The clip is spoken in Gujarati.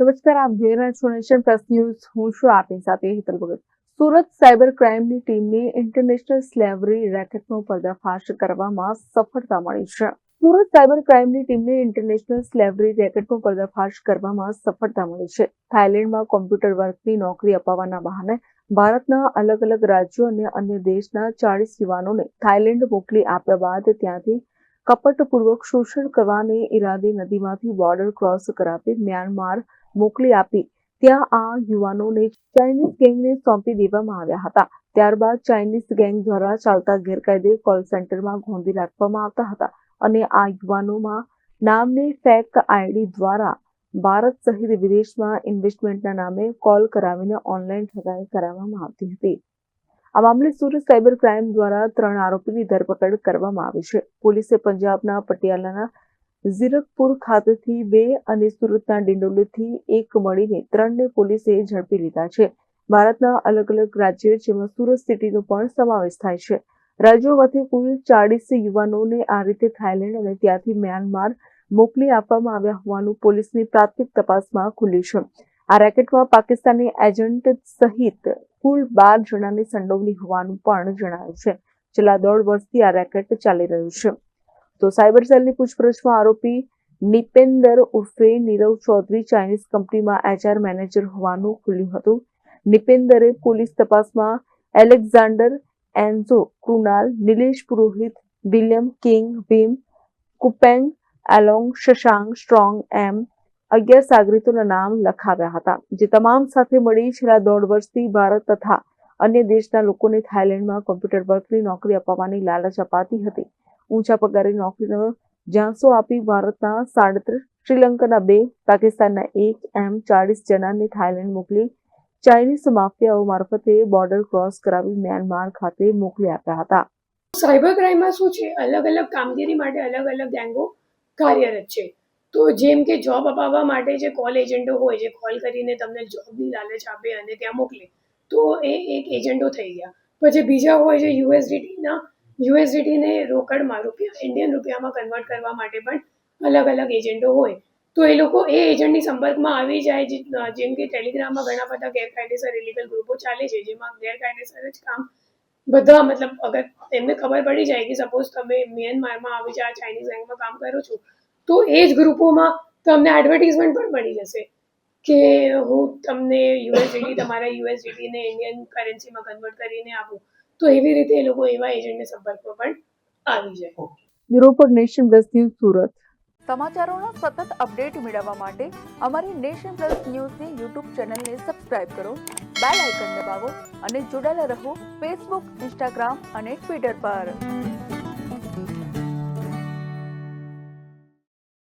નમસ્કાર, આપ જોઈ રહ્યા છો નેશન પ્લસ ન્યૂઝ. હું છું આપની સાથે હિતલ ભગત. સુરત સાયબર ક્રાઇમની ટીમને ઇન્ટરનેશનલ સ્લેવરી રેકેટનો પર્દાફાશ કરવામાં સફળતા મળી છે. સુરત સાયબર ક્રાઇમની ટીમને ઇન્ટરનેશનલ સ્લેવરી રેકેટનો પર્દાફાશ કરવામાં સફળતા મળી છે. થાઇલેન્ડમાં કોમ્પ્યુટર વર્કની નોકરી અપાવવાના બહાને ભારતના અલગ અલગ રાજ્યો અને અન્ય દેશના ચાળીસ યુવાનોને થાઇલેન્ડ મોકલી આપ્યા બાદ ત્યાંથી કપટપૂર્વક શોષણ કરવાને ઈરાદે નદીમાંથી બોર્ડર ક્રોસ કરાવી મ્યાનમાર મોકલી આપી. ત્યાં આ યુવાનોને ચાઇનીઝ ગેંગને સોંપી દેવામાં આવ્યા હતા. ત્યારબાદ ચાઇનીઝ ગેંગ દ્વારા ચાલતા ગેરકાયદે કોલ સેન્ટરમાં ગોંધી રાખવામાં આવતા હતા અને આ યુવાનોમાં નામની ફેક આઈડી દ્વારા ભારત સહિત વિદેશમાં ઇન્વેસ્ટમેન્ટના નામે કોલ કરાવીને ઓનલાઈન ઠગાઈ કરાવવામાં આવતી હતી. આ મામલે સુરત સાયબર ક્રાઇમ દ્વારા ત્રણ આરોપીની ધરપકડ કરવામાં આવી છે. પોલીસે પંજાબના પટિયાલાના ઝીરકપુર ખાતેથી બે અને સુરતના ડિંડોલીથી એક મળીને ત્રણને પોલીસે ઝડપી લીધા છે. ભારતના અલગ અલગ રાજ્ય જેમાં સુરત સિટીનો પણ સમાવેશ થાય છે. રાજ્યોમાંથી કુલ ચાળીસ યુવાનોને આ રીતે થાઇલેન્ડ અને ત્યાંથી મ્યાનમાર મોકલી આપવામાં આવ્યા હોવાનું પોલીસની પ્રાથમિક તપાસમાં ખુલ્યું છે. આ રેકેટમાં પાકિસ્તાની એજન્ટ સહિત કુલ બાર જણાને સંડોવણી હોવાનું પણ જણાયું છે. છેલ્લા દોઢ વર્ષથી આ રેકેટ ચાલી રહ્યું છે. તો સાયબર સેલની પૂછપરછમાં આરોપી નિપેન્દર ઉર્ફે નીરવ ચૌધરી ચાઇનીઝ કંપનીમાં એચઆર મેનેજર હોવાનું ખુલ્યું હતું. નિપેન્દરે પોલીસ તપાસમાં Alexander Enzo Krunal, Nilesh Purohit, William King, Bhim કુપેંગ, એલોંગ શશાંક, સ્ટ્રોંગ એમ અગિયાર સાગરીતોના નામ લખાવ્યા હતા, જે તમામ સાથે મળી છેલ્લા દોઢ વર્ષથી ભારત તથા અન્ય દેશના લોકોને થાઇલેન્ડમાં કોમ્પ્યુટર વર્કની નોકરી અપાવવાની લાલચ અપાતી હતી. ઊંચા પગારની નોકરીનો જાંસો આપી ભારતના સાડત્રીસ, શ્રીલંકાના બે, પાકિસ્તાનના એક, એમ ચાળીસ જણાને થાઇલેન્ડ મોકલી ચાઇનીઝ માફિયાઓ મારફતે બોર્ડર ક્રોસ કરાવી મ્યાનમાર ખાતે મોકલી આપ્યા હતા. સાયબર ક્રાઇમમાં શું છે? અલગ અલગ કામગીરી માટે અલગ અલગ ગેંગો કાર્યરત છે. તો જેમ કે જોબ અપાવવા માટે જે કોલ એજન્ટો હોય, જે કોલ કરીને તમને જોબની લાલચ આપે અને ત્યાં મોકલે, તો એ એક એજન્ટો થઈ ગયા. પછી બીજા હોય છે યુએસડીટીના, યુએસડીટીને રોકડમાં રૂપિયા ઇન્ડિયન રૂપિયામાં કન્વર્ટ કરવા માટે પણ અલગ અલગ એજન્ટો હોય. તો એ લોકો એ એજન્ટની સંપર્કમાં આવી જાય જેમ કે ટેલિગ્રામમાં ઘણા બધા ગેરકાયદેસર ઇલીગલ ગ્રુપો ચાલે છે, જેમાં ગેરકાયદેસર જ કામ બધા, મતલબ અગર એમને ખબર પડી જાય કે સપોઝ તમે મ્યાનમારમાં આવી જાય ચાઇનીઝ બેંકમાં કામ કરો છો તો એ જ ગ્રુપોમાં તમને એડવર્ટીઝમેન્ટ પણ મળી જશે કે હું તમને યુએસડીટી તમારા યુએસડીટીને ઇન્ડિયન કરન્સીમાં કન્વર્ટ કરીને આપું. તો એવી રીતે એ લોકો એવા એજન્ટને સંપર્કમાં પણ આવી જાય. Bureau for Nation Plus News Surat. સમાચારોનો સતત અપડેટ મેળવવા માટે અમારી નેશન પ્લસ ન્યૂઝની યુટ્યુબ ચેનલને સબસ્ક્રાઇબ કરો બેલ આઇકન દબાવો અને જોડાયેલા રહો ફેસબુક ઇન્સ્ટાગ્રામ અને ટ્વિટર પર.